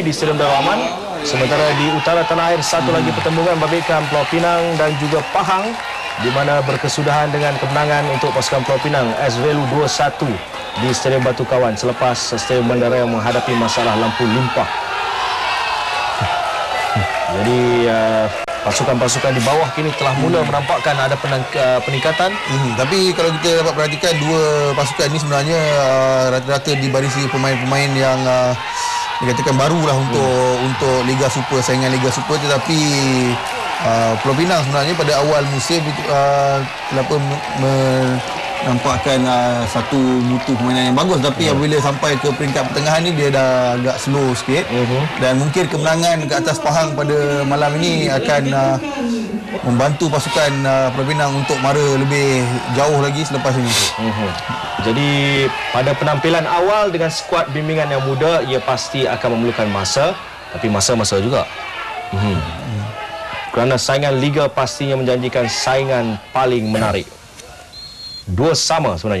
Di Stadium Darul Aman. Sementara di utara tanah air satu lagi pertembungan membabitkan Pulau Pinang dan juga Pahang di mana berkesudahan dengan kemenangan untuk pasukan Pulau Pinang S Velu 2-1 di Stadium Batu Kawan selepas Stadium Bandaraya menghadapi masalah lampu limpah. Jadi uh, pasukan-pasukan di bawah kini telah mula menampakkan ada penang, uh, peningkatan. Hmm, tapi kalau kita dapat perhatikan dua pasukan ini sebenarnya uh, rata-rata di barisi pemain-pemain yang uh, dikatakan barulah untuk hmm. untuk Liga Super saingan Liga Super tetapi uh, Pulau Pinang sebenarnya pada awal musim uh, kenapa menampakkan uh, satu mutu permainan yang bagus tapi hmm. apabila sampai ke peringkat pertengahan ni dia dah agak slow sikit Mhm. dan mungkin kemenangan ke atas Pahang pada malam ini akan uh, membantu pasukan uh, Pulau Pinang untuk mara lebih jauh lagi selepas ini. Mhm. Jadi pada penampilan awal dengan skuad bimbingan yang muda ia pasti akan memerlukan masa tapi masa-masa juga. Mhm. Kerana saingan liga pastinya menjanjikan saingan paling menarik. Dua sama sebenarnya.